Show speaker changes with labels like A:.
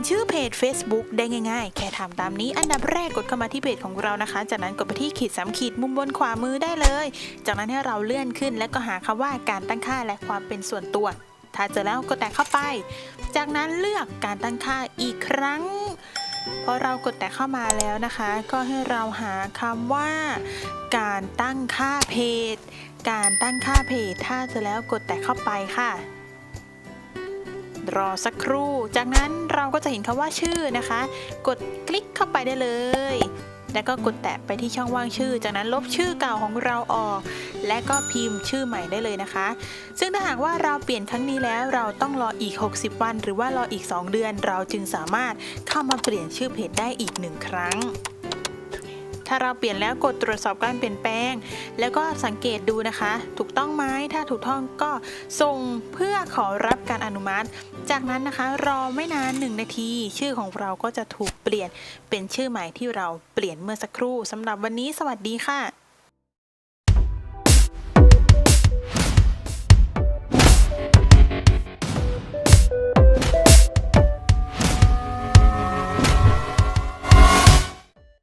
A: นชื่อเพจ Facebook ได้ง่ายๆ แค่ทำตามนี้อันดับแรกกดเข้ามาที่เพจของเรานะคะ จากนั้นกดไปที่ขีดสามขีดมุมบนขวามือได้เลย จากนั้นให้เราเลื่อนขึ้น และก็หาคำว่าการตั้งค่าและความเป็นส่วนตัว ถ้าเจอแล้วก็แตะเข้าไป จากนั้นเลือกการตั้งค่าอีกครั้งพอเรากดแตะเข้ามาแล้วนะคะ ก็ให้เราหาคำว่า การตั้งค่าเพจ การตั้งค่าเพจ ถ้าเจอแล้วกดแตะเข้าไปค่ะ รอสักครู่ จากนั้นเราก็จะเห็นคำว่าชื่อนะคะ กดคลิกเข้าไปได้เลย แล้วก็กดแตะไปที่ช่องว่างชื่อ จากนั้นลบชื่อเก่าของเราออก และก็พิมพ์ชื่อใหม่ได้เลยนะคะ ซึ่งถ้าหากว่าเราเปลี่ยนครั้งนี้แล้วเราต้องรออีก 60 วัน หรือว่ารออีก 2 เดือน เราจึงสามารถเข้ามาเปลี่ยนชื่อเพจได้อีกหนึ่งครั้ง ถ้าเราเปลี่ยนแล้วกดตรวจสอบการเปลี่ยนแปลง แล้วก็สังเกตดูนะคะ ถูกต้องไหมถ้าถูกต้องก็ส่งเพื่อขอรับการอนุมัติ จากนั้นนะคะรอไม่นาน 1 นาที ชื่อของเราก็จะถูกเปลี่ยนเป็นชื่อใหม่ที่เราเปลี่ยนเมื่อสักครู่สำหรับวันนี้สวัสดีค่ะ